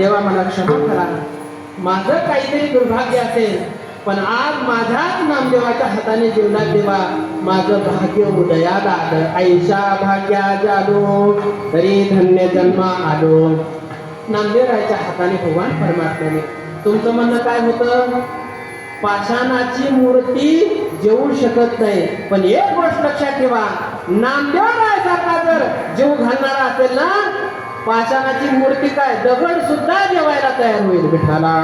देवा मला क्षमा करा. माझं काहीतरी दुर्भाग्य असेल पण आज माझ्याच नामदेवाच्या हाताने जीवनात देवा माझं भाग्य उदयात आलं. ऐशा भाग्या जालो तरी धन्य जन्म आलो. नामदेवरायच्या हाताने भगवान परमात्म्याने. तुमचं म्हणणं काय होतं? पाषाणाची मूर्ती जेवू शकत नाही पण एक गोष्ट लक्षात ठेवा. नामदेवरायसारखा जर जीव घालणारा असेल ना पाषाणाची मूर्ती काय? दगड सुद्धा जेवायला तयार होईल विठाला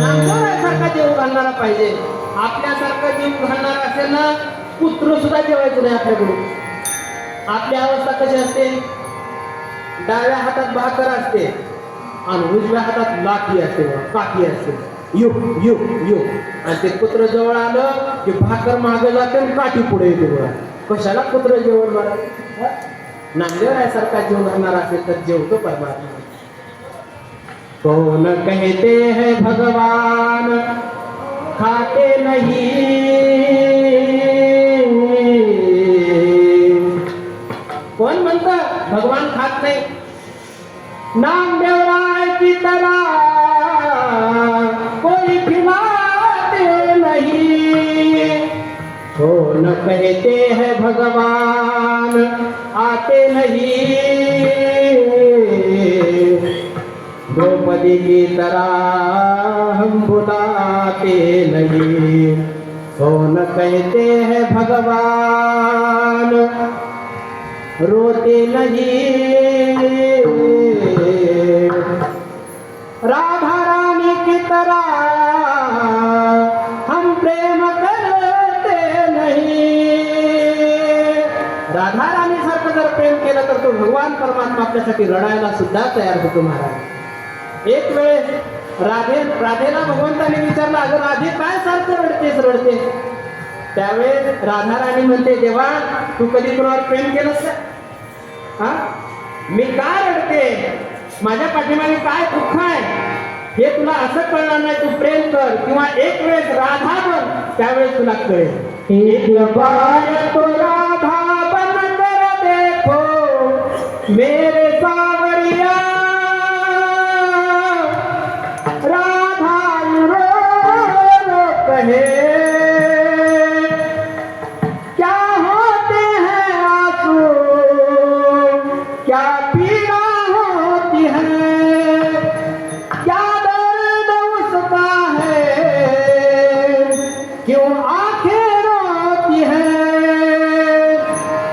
नामदेवरायसारखा जीव घालणारा पाहिजे. आपल्यासारखा जीव घालणारा असेल ना कुत्र सुद्धा जेवायचं नाही आपल्याकडून. आपली अवस्था कशी असते? डाव्या हातात भाकर असते आणि उजव्या हातात लाठी असते काठी असते. यु युग यु आणि ते कुत्र जवळ आलं की भाकर मागे जाते आणि काठी पुढे येते बघा. कशाला कुत्र जेवण बघा नांदेवासारखा जीव राहणार असेल तर जेवतो परमात्मा. कोण कहते है भगवान? खाते नाही. कोण म्हणतं? भगवान खात नाही. नाम देवराय की तरा कौन न कहते हैं भगवान आते नहीं। द्रौपदी की तरह हम बुलाते नहीं। कौन न कहते हैं भगवान रोते नहीं। भगवान परमात्मा आपल्यासाठी रडायला सुद्धा तयार होतो महाराज. एक वेळेस राधे राधेला भगवंताने विचारलं अगं राधे काय सारखं रडतेस रडते त्यावेळेस राधाराणी म्हणते देवा तू कधी कुणावर प्रेम केलंस का? हा? मी का रडते? माझ्या पाठीमागे काय दुःख आहे? हे तुला असं कळणार नाही तू प्रेम कर किंवा एक वेळेस राधा बन त्यावेळेस तुला कळेल.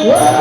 देवी